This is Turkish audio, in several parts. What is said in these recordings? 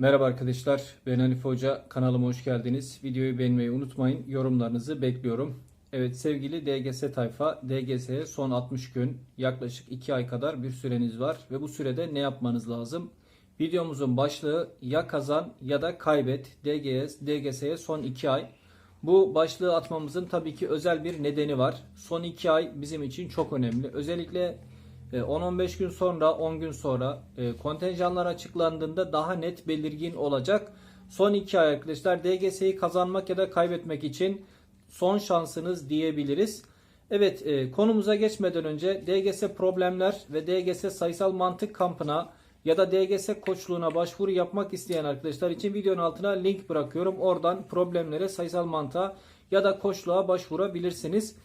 Merhaba arkadaşlar, ben Hanife Hoca. Kanalıma hoş geldiniz. Videoyu beğenmeyi unutmayın. Yorumlarınızı bekliyorum. Evet sevgili DGS tayfa, DGS'ye son 60 gün, yaklaşık 2 ay kadar bir süreniz var. Ve bu sürede ne yapmanız lazım? Videomuzun başlığı ya kazan ya da kaybet DGS, DGS'ye son 2 ay. Bu başlığı atmamızın tabii ki özel bir nedeni var. Son 2 ay bizim için çok önemli. Özellikle 10-15 gün sonra, 10 gün sonra e, kontenjanlar açıklandığında daha net belirgin olacak. Son 2 ay arkadaşlar DGS'yi kazanmak ya da kaybetmek için son şansınız diyebiliriz. Evet e, konumuza geçmeden önce DGS problemler ve DGS sayısal mantık kampına ya da DGS koçluğuna başvuru yapmak isteyen arkadaşlar için videonun altına link bırakıyorum. Oradan problemlere sayısal mantığa ya da koçluğa başvurabilirsiniz.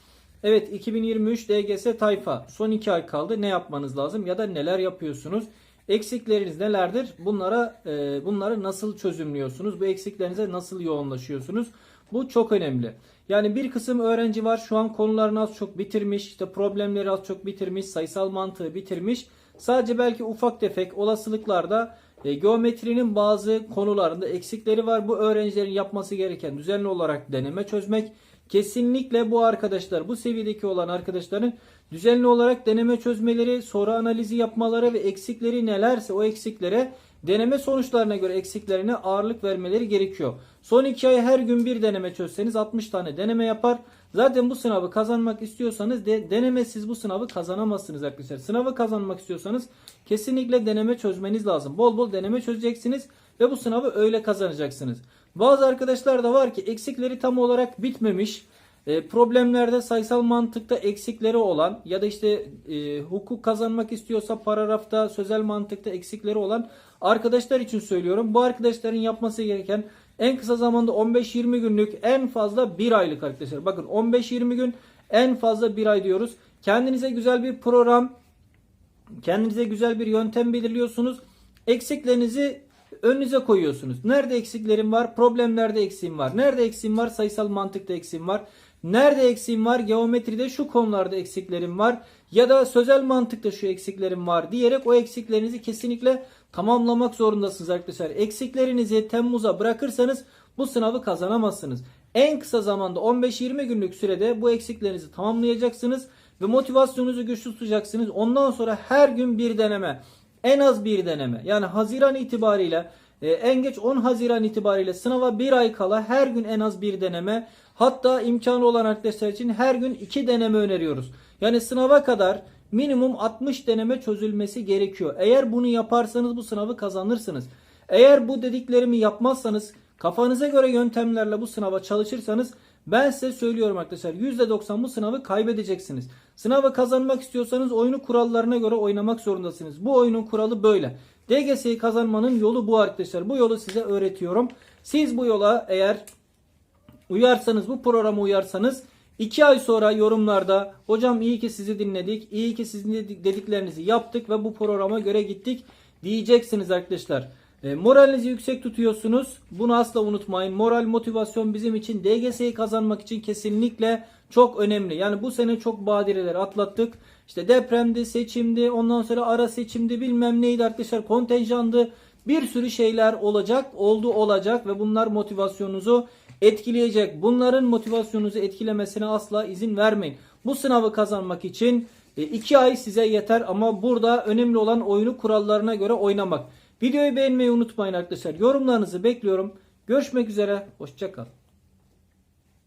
Evet 2023 DGS tayfa son 2 ay kaldı. Ne yapmanız lazım ya da neler yapıyorsunuz? Eksikleriniz nelerdir? Bunlara e, bunları nasıl çözümlüyorsunuz? Bu eksiklerinize nasıl yoğunlaşıyorsunuz? Bu çok önemli. Yani bir kısım öğrenci var şu an konularını az çok bitirmiş, işte problemleri az çok bitirmiş, sayısal mantığı bitirmiş. Sadece belki ufak tefek olasılıklarda e, geometrinin bazı konularında eksikleri var. Bu öğrencilerin yapması gereken düzenli olarak deneme çözmek. Kesinlikle bu arkadaşlar, bu seviyedeki olan arkadaşların düzenli olarak deneme çözmeleri, soru analizi yapmaları ve eksikleri nelerse o eksiklere deneme sonuçlarına göre eksiklerine ağırlık vermeleri gerekiyor. Son 2 ay her gün bir deneme çözseniz 60 tane deneme yapar. Zaten bu sınavı kazanmak istiyorsanız de, denemesiz bu sınavı kazanamazsınız arkadaşlar. Sınavı kazanmak istiyorsanız kesinlikle deneme çözmeniz lazım. Bol bol deneme çözeceksiniz ve bu sınavı öyle kazanacaksınız. Bazı arkadaşlar da var ki eksikleri tam olarak bitmemiş. E, problemlerde sayısal mantıkta eksikleri olan ya da işte e, hukuk kazanmak istiyorsa paragrafta sözel mantıkta eksikleri olan arkadaşlar için söylüyorum. Bu arkadaşların yapması gereken en kısa zamanda 15-20 günlük en fazla 1 aylık arkadaşlar. Bakın 15-20 gün en fazla 1 ay diyoruz. Kendinize güzel bir program, kendinize güzel bir yöntem belirliyorsunuz. Eksiklerinizi önünüze koyuyorsunuz. Nerede eksiklerim var? Problemlerde eksiğim var. Nerede eksiğim var? Sayısal mantıkta eksiğim var. Nerede eksiğim var? Geometride şu konularda eksiklerim var. Ya da sözel mantıkta şu eksiklerim var diyerek o eksiklerinizi kesinlikle tamamlamak zorundasınız arkadaşlar. Eksiklerinizi Temmuz'a bırakırsanız bu sınavı kazanamazsınız. En kısa zamanda 15-20 günlük sürede bu eksiklerinizi tamamlayacaksınız ve motivasyonunuzu güçlü tutacaksınız. Ondan sonra her gün bir deneme, en az bir deneme. Yani Haziran itibariyle e, en geç 10 Haziran itibariyle sınava bir ay kala her gün en az bir deneme. Hatta imkanı olan arkadaşlar için her gün 2 deneme öneriyoruz. Yani sınava kadar minimum 60 deneme çözülmesi gerekiyor. Eğer bunu yaparsanız bu sınavı kazanırsınız. Eğer bu dediklerimi yapmazsanız kafanıza göre yöntemlerle bu sınava çalışırsanız ben size söylüyorum arkadaşlar %90 bu sınavı kaybedeceksiniz. Sınavı kazanmak istiyorsanız oyunu kurallarına göre oynamak zorundasınız. Bu oyunun kuralı böyle. DGS'yi kazanmanın yolu bu arkadaşlar. Bu yolu size öğretiyorum. Siz bu yola eğer uyarsanız bu programa uyarsanız 2 ay sonra yorumlarda hocam iyi ki sizi dinledik. iyi ki sizin dediklerinizi yaptık ve bu programa göre gittik diyeceksiniz arkadaşlar. E, moralinizi yüksek tutuyorsunuz. Bunu asla unutmayın. Moral motivasyon bizim için DGS'yi kazanmak için kesinlikle çok önemli. Yani bu sene çok badireler atlattık. İşte depremdi, seçimdi, ondan sonra ara seçimdi, bilmem neydi arkadaşlar, kontenjandı. Bir sürü şeyler olacak, oldu olacak ve bunlar motivasyonunuzu etkileyecek. Bunların motivasyonunuzu etkilemesine asla izin vermeyin. Bu sınavı kazanmak için 2 ay size yeter ama burada önemli olan oyunu kurallarına göre oynamak. Videoyu beğenmeyi unutmayın arkadaşlar. Yorumlarınızı bekliyorum. Görüşmek üzere. Hoşçakal.